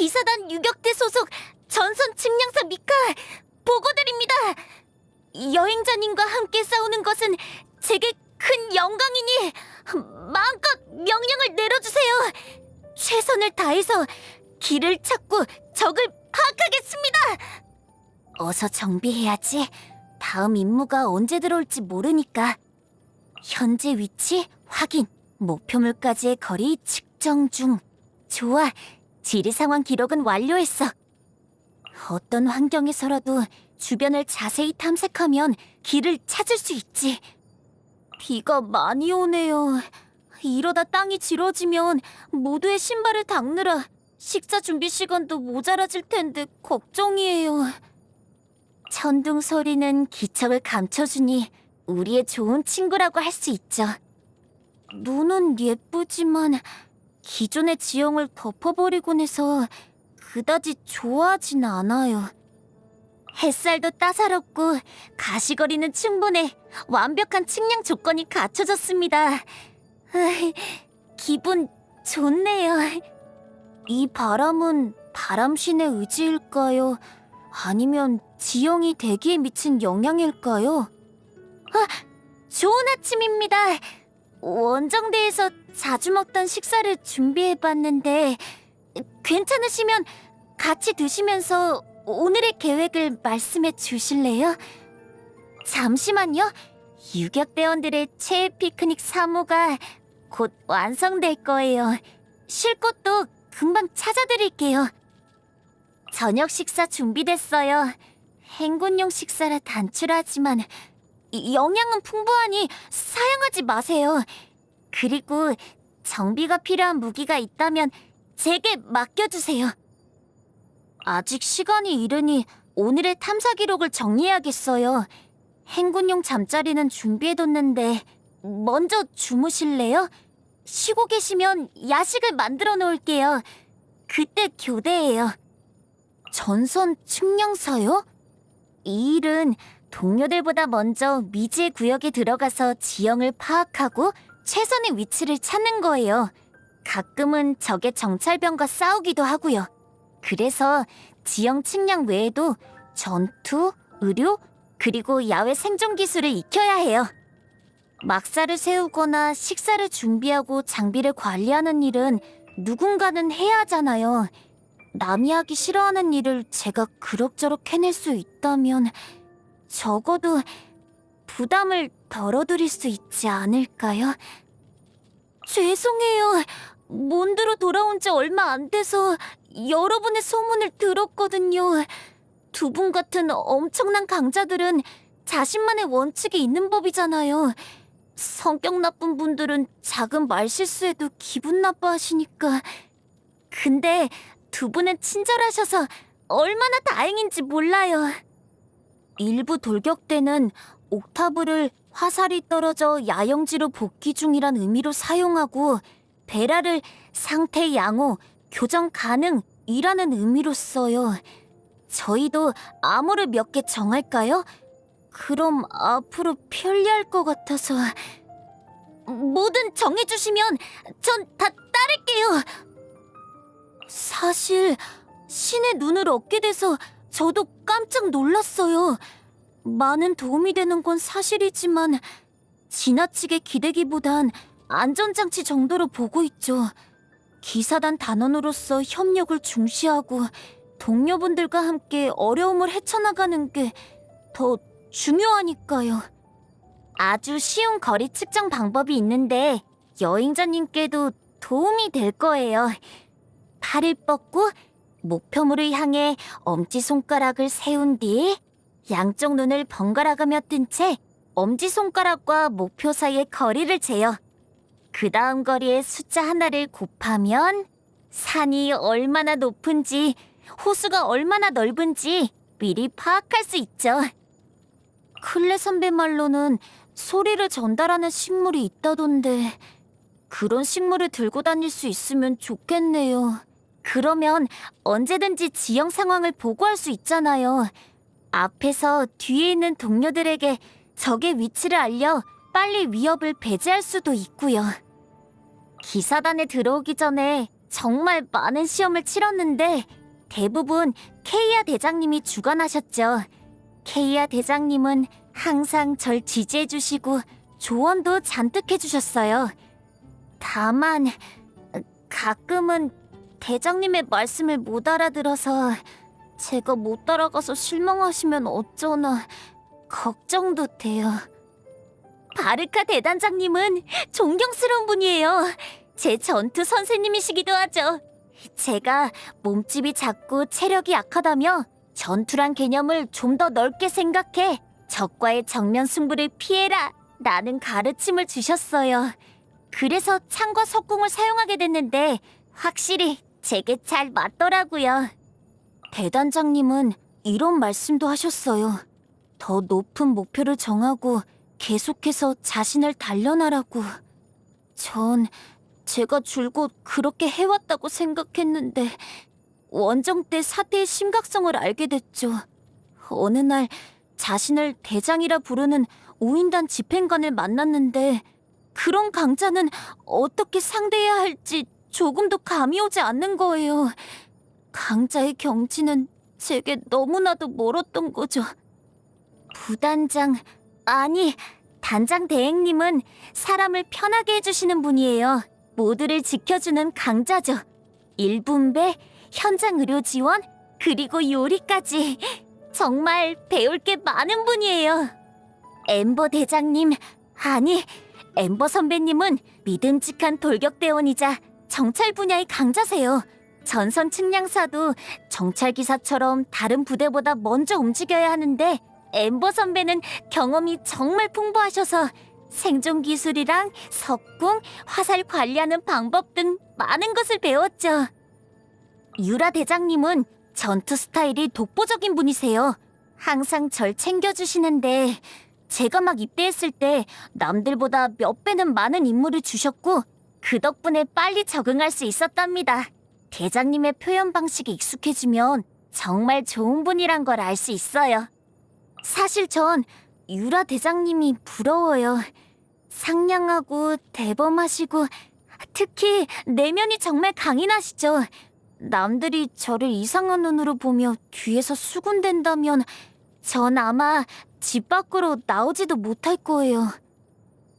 기사단 유격대 소속 전선 측량사 미카 보고드립니다. 여행자님과 함께 싸우는 것은 제게 큰 영광이니 마음껏 명령을 내려주세요. 최선을 다해서 길을 찾고 적을 파악하겠습니다. 어서 정비해야지. 다음 임무가 언제 들어올지 모르니까. 현재 위치 확인. 목표물까지의 거리 측정 중. 좋아. 지리 상황 기록은 완료했어. 어떤 환경에서라도 주변을 자세히 탐색하면 길을 찾을 수 있지. 비가 많이 오네요. 이러다 땅이 지러지면 모두의 신발을 닦느라 식사 준비 시간도 모자라질 텐데 걱정이에요. 천둥 소리는 기척을 감춰주니 우리의 좋은 친구라고 할 수 있죠. 눈은 예쁘지만 기존의 지형을 덮어버리곤 해서 그다지 좋아하진 않아요. 햇살도 따사롭고 가시거리는 충분해 완벽한 측량 조건이 갖춰졌습니다. 기분 좋네요. 이 바람은 바람신의 의지일까요? 아니면 지형이 대기에 미친 영향일까요? 아, 좋은 아침입니다. 원정대에서 자주 먹던 식사를 준비해봤는데 괜찮으시면 같이 드시면서 오늘의 계획을 말씀해 주실래요? 잠시만요. 유격대원들의 최애 피크닉 사무가 곧 완성될 거예요. 쉴 곳도 금방 찾아드릴게요. 저녁 식사 준비됐어요. 행군용 식사라 단출하지만 이- 영양은 풍부하니 사양하지 마세요. 그리고 정비가 필요한 무기가 있다면 제게 맡겨주세요. 아직 시간이 이르니 오늘의 탐사 기록을 정리해야겠어요. 행군용 잠자리는 준비해뒀는데 먼저 주무실래요? 쉬고 계시면 야식을 만들어 놓을게요. 그때 교대해요. 전선 측량사요? 이 일은 동료들보다 먼저 미지의 구역에 들어가서 지형을 파악하고 최선의 위치를 찾는 거예요. 가끔은 적의 정찰병과 싸우기도 하고요. 그래서 지형 측량 외에도 전투, 의료, 그리고 야외 생존 기술을 익혀야 해요. 막사를 세우거나 식사를 준비하고 장비를 관리하는 일은 누군가는 해야 하잖아요. 남이 하기 싫어하는 일을 제가 그럭저럭 해낼 수 있다면 적어도 부담을 덜어드릴 수 있지 않을까요? 죄송해요. 몬드로 돌아온 지 얼마 안 돼서 여러분의 소문을 들었거든요. 두 분 같은 엄청난 강자들은 자신만의 원칙이 있는 법이잖아요. 성격 나쁜 분들은 작은 말실수에도 기분 나빠하시니까. 근데 두 분은 친절하셔서 얼마나 다행인지 몰라요. 일부 돌격 때는 옥타브를 화살이 떨어져 야영지로 복귀 중이란 의미로 사용하고 베라를 상태 양호, 교정 가능이라는 의미로 써요. 저희도 암호를 몇 개 정할까요? 그럼 앞으로 편리할 것 같아서 뭐든 정해주시면 전 다 따를게요. 사실 신의 눈을 얻게 돼서 저도 깜짝 놀랐어요. 많은 도움이 되는 건 사실이지만 지나치게 기대기보단 안전장치 정도로 보고 있죠. 기사단 단원으로서 협력을 중시하고 동료분들과 함께 어려움을 헤쳐나가는 게 더 중요하니까요. 아주 쉬운 거리 측정 방법이 있는데 여행자님께도 도움이 될 거예요. 팔을 뻗고 목표물을 향해 엄지손가락을 세운 뒤 양쪽 눈을 번갈아가며 뜬 채 엄지손가락과 목표 사이의 거리를 재요. 그 다음 거리에 숫자 하나를 곱하면 산이 얼마나 높은지 호수가 얼마나 넓은지 미리 파악할 수 있죠. 클레 선배 말로는 소리를 전달하는 식물이 있다던데 그런 식물을 들고 다닐 수 있으면 좋겠네요. 그러면 언제든지 지형 상황을 보고할 수 있잖아요. 앞에서 뒤에 있는 동료들에게 적의 위치를 알려 빨리 위협을 배제할 수도 있고요. 기사단에 들어오기 전에 정말 많은 시험을 치렀는데 대부분 케이아 대장님이 주관하셨죠. 케이아 대장님은 항상 절 지지해 주시고 조언도 잔뜩 해주셨어요. 다만 가끔은 대장님의 말씀을 못 알아들어서 제가 못 따라가서 실망하시면 어쩌나 걱정도 돼요. 바르카 대단장님은 존경스러운 분이에요. 제 전투 선생님이시기도 하죠. 제가 몸집이 작고 체력이 약하다며 전투란 개념을 좀 더 넓게 생각해 적과의 정면 승부를 피해라 라는 가르침을 주셨어요. 그래서 창과 석궁을 사용하게 됐는데 확실히 제게 잘 맞더라고요. 대단장님은 이런 말씀도 하셨어요. 더 높은 목표를 정하고 계속해서 자신을 단련하라고. 전 제가 줄곧 그렇게 해왔다고 생각했는데 원정 때 사태의 심각성을 알게 됐죠. 어느 날 자신을 대장이라 부르는 우인단 집행관을 만났는데 그런 강자는 어떻게 상대해야 할지 조금도 감이 오지 않는 거예요. 강자의 경지는 제게 너무나도 멀었던 거죠. 부단장, 아니, 단장 대행님은 사람을 편하게 해주시는 분이에요. 모두를 지켜주는 강자죠. 일분배, 현장 의료 지원, 그리고 요리까지. 정말 배울 게 많은 분이에요. 엠버 대장님, 아니, 엠버 선배님은 믿음직한 돌격대원이자 정찰 분야의 강자세요. 전선 측량사도 정찰 기사처럼 다른 부대보다 먼저 움직여야 하는데 엠버 선배는 경험이 정말 풍부하셔서 생존 기술이랑 석궁, 화살 관리하는 방법 등 많은 것을 배웠죠. 유라 대장님은 전투 스타일이 독보적인 분이세요. 항상 절 챙겨주시는데 제가 막 입대했을 때 남들보다 몇 배는 많은 임무를 주셨고 그 덕분에 빨리 적응할 수 있었답니다. 대장님의 표현 방식이 익숙해지면 정말 좋은 분이란 걸 알 수 있어요. 사실 전 유라 대장님이 부러워요. 상냥하고 대범하시고 특히 내면이 정말 강인하시죠. 남들이 저를 이상한 눈으로 보며 뒤에서 수군댄다면 전 아마 집 밖으로 나오지도 못할 거예요.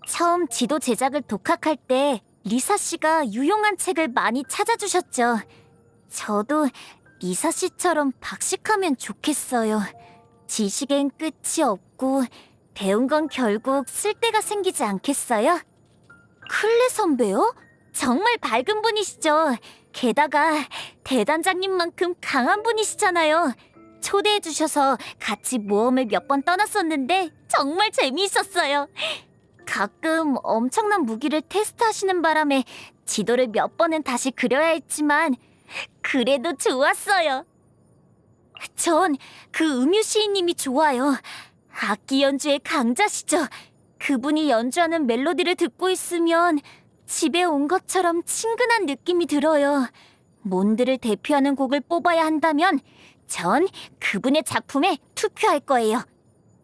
처음 지도 제작을 독학할 때 리사 씨가 유용한 책을 많이 찾아주셨죠. 저도 리사 씨처럼 박식하면 좋겠어요. 지식엔 끝이 없고 배운 건 결국 쓸데가 생기지 않겠어요? 클레 선배요? 정말 밝은 분이시죠. 게다가 대단장님만큼 강한 분이시잖아요. 초대해 주셔서 같이 모험을 몇 번 떠났었는데 정말 재미있었어요. 가끔 엄청난 무기를 테스트하시는 바람에 지도를 몇 번은 다시 그려야 했지만 그래도 좋았어요. 전 그 음유 시인님이 좋아요. 악기 연주의 강자시죠. 그분이 연주하는 멜로디를 듣고 있으면 집에 온 것처럼 친근한 느낌이 들어요. 몬드를 대표하는 곡을 뽑아야 한다면 전 그분의 작품에 투표할 거예요.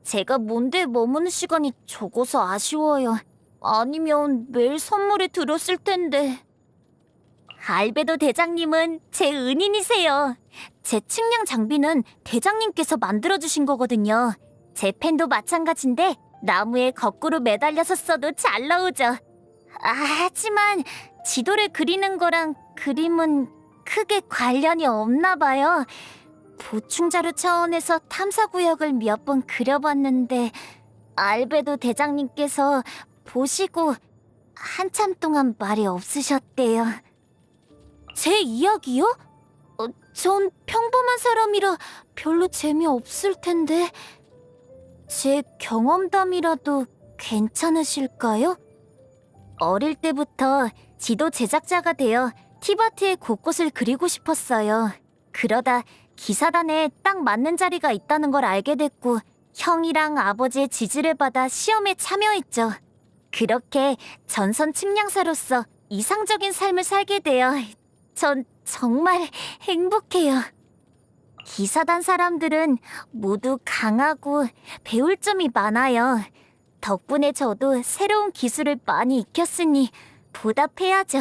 제가 몬드에 머무는 시간이 적어서 아쉬워요. 아니면 매일 선물을 들었을 텐데. 알베도 대장님은 제 은인이세요. 제 측량 장비는 대장님께서 만들어주신 거거든요. 제 펜도 마찬가지인데 나무에 거꾸로 매달려서 써도 잘 나오죠. 아, 하지만 지도를 그리는 거랑 그림은 크게 관련이 없나 봐요. 보충 자료 차원에서 탐사 구역을 몇 번 그려봤는데 알베도 대장님께서 보시고 한참 동안 말이 없으셨대요. 제 이야기요? 어, 전 평범한 사람이라 별로 재미없을 텐데 제 경험담이라도 괜찮으실까요? 어릴 때부터 지도 제작자가 되어 티바트의 곳곳을 그리고 싶었어요. 그러다 기사단에 딱 맞는 자리가 있다는 걸 알게 됐고 형이랑 아버지의 지지를 받아 시험에 참여했죠. 그렇게 전선 측량사로서 이상적인 삶을 살게 되어 전 정말 행복해요. 기사단 사람들은 모두 강하고 배울 점이 많아요. 덕분에 저도 새로운 기술을 많이 익혔으니 보답해야죠.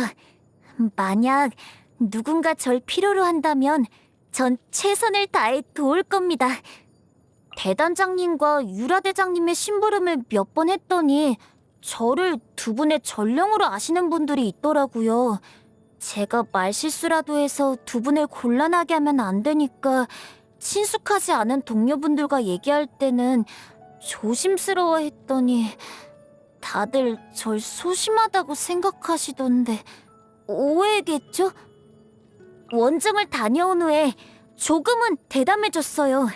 만약 누군가 절 필요로 한다면 전 최선을 다해 도울 겁니다. 대단장님과 유라 대장님의 심부름을 몇 번 했더니 저를 두 분의 전령으로 아시는 분들이 있더라고요. 제가 말실수라도 해서 두 분을 곤란하게 하면 안 되니까 친숙하지 않은 동료분들과 얘기할 때는 조심스러워 했더니 다들 절 소심하다고 생각하시던데 오해겠죠? 원정을 다녀온 후에 조금은 대담해졌어요.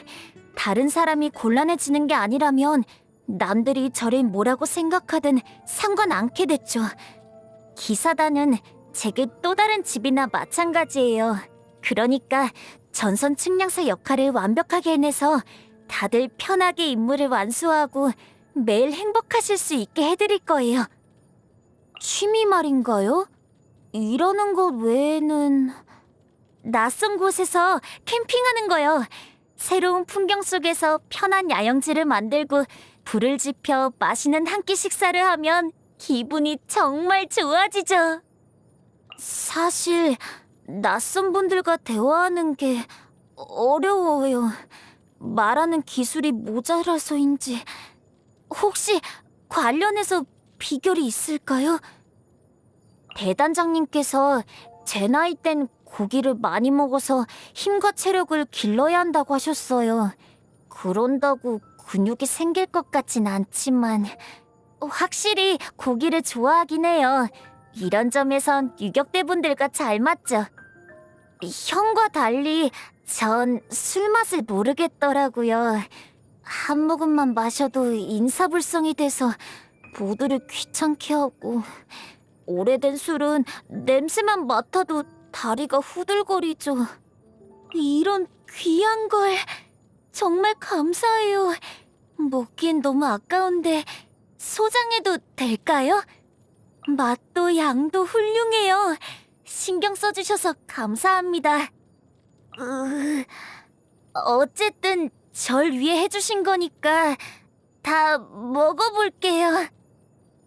다른 사람이 곤란해지는 게 아니라면 남들이 저를 뭐라고 생각하든 상관 않게 됐죠. 기사단은 제게 또 다른 집이나 마찬가지예요. 그러니까 전선 측량사 역할을 완벽하게 해내서 다들 편하게 임무를 완수하고 매일 행복하실 수 있게 해드릴 거예요. 취미 말인가요? 이러는 것 외에는 낯선 곳에서 캠핑하는 거요. 새로운 풍경 속에서 편한 야영지를 만들고 불을 지펴 맛있는 한 끼 식사를 하면 기분이 정말 좋아지죠. 사실 낯선 분들과 대화하는 게 어려워요. 말하는 기술이 모자라서인지 혹시 관련해서 비결이 있을까요? 대단장님께서 제 나이 땐 고기를 많이 먹어서 힘과 체력을 길러야 한다고 하셨어요. 그런다고 근육이 생길 것 같진 않지만 확실히 고기를 좋아하긴 해요. 이런 점에선 유격대 분들과 잘 맞죠. 형과 달리 전 술 맛을 모르겠더라고요. 한 모금만 마셔도 인사불성이 돼서 모두를 귀찮게 하고 오래된 술은 냄새만 맡아도 다리가 후들거리죠. 이런 귀한 걸 정말 감사해요. 먹기엔 너무 아까운데 소장해도 될까요? 맛도 양도 훌륭해요. 신경 써주셔서 감사합니다. 으... 어쨌든 절 위해 해주신 거니까 다 먹어볼게요.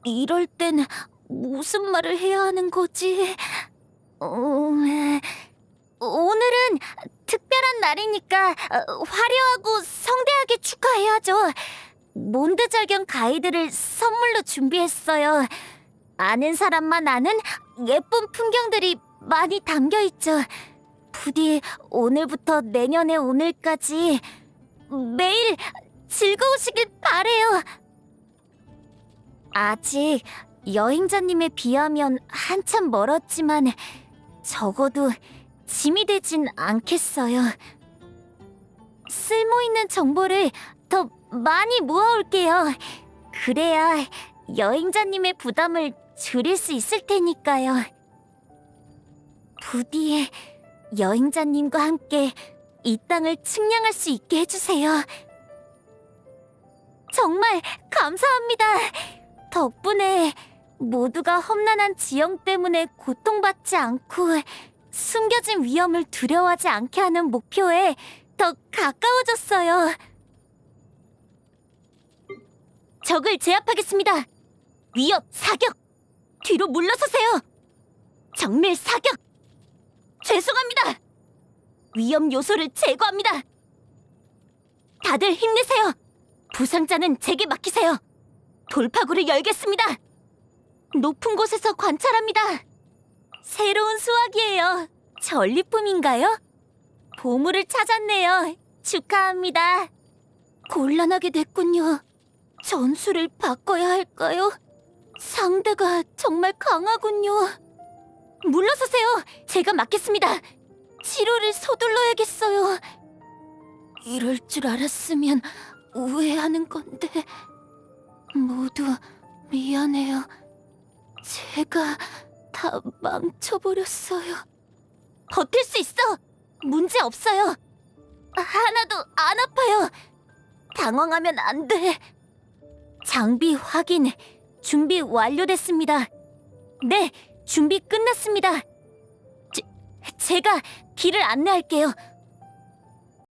이럴 땐 무슨 말을 해야 하는 거지? 어, 오늘은 특별한 날이니까 어, 화려하고 성대하게 축하해야죠. 몬드 절경 가이드를 선물로 준비했어요. 아는 사람만 아는 예쁜 풍경들이 많이 담겨 있죠. 부디 오늘부터 내년의 오늘까지 매일 즐거우시길 바래요. 아직 여행자님에 비하면 한참 멀었지만 적어도 짐이 되진 않겠어요. 쓸모 있는 정보를 더 많이 모아올게요. 그래야 여행자님의 부담을 줄일 수 있을 테니까요. 부디 여행자님과 함께 이 땅을 측량할 수 있게 해주세요. 정말 감사합니다. 덕분에 모두가 험난한 지형 때문에 고통받지 않고 숨겨진 위험을 두려워하지 않게 하는 목표에 더 가까워졌어요. 적을 제압하겠습니다. 위협 사격! 뒤로 물러서세요! 정밀 사격! 죄송합니다! 위험 요소를 제거합니다! 다들 힘내세요! 부상자는 제게 맡기세요! 돌파구를 열겠습니다! 높은 곳에서 관찰합니다! 새로운 수확이에요! 전리품인가요? 보물을 찾았네요! 축하합니다! 곤란하게 됐군요. 전술을 바꿔야 할까요? 상대가 정말 강하군요. 물러서세요. 제가 맡겠습니다. 치료를 서둘러야겠어요. 이럴 줄 알았으면 우회하는 건데 모두 미안해요. 제가 다 망쳐버렸어요. 버틸 수 있어. 문제 없어요. 하나도 안 아파요. 당황하면 안 돼. 장비 확인. 준비 완료됐습니다. 네, 준비 끝났습니다. 제, 제가 길을 안내할게요.